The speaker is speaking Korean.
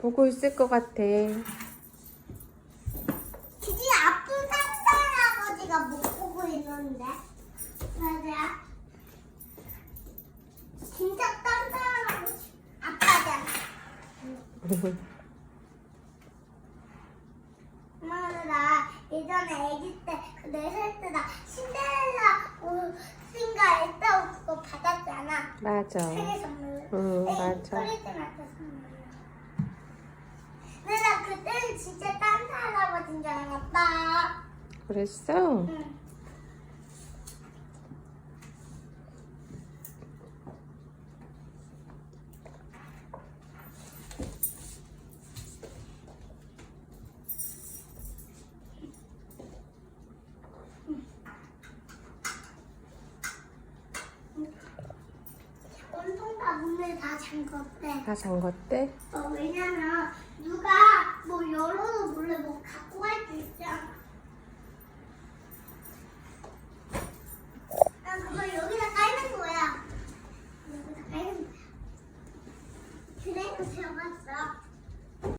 보고 있을 것 같아. 기지 아픈 산타 할아버지가 못 보고 있는데. 맞아. 진짜 산타 할아버지 아빠잖아. 엄마가 나 예전에 아기 때네살 때 나 신데렐라 옷인가 했다고 그거 받았잖아. 맞아. 생일 선물로. 응, 에이, 맞아물로. 근데 나 그때는 진짜 산타 할아버지인 줄 알았다. 그랬어? 응. 온통 다 문을 다 잠궜대. 다 잠궜대? 어, 왜냐면 누가 뭐 열 안녕하 세.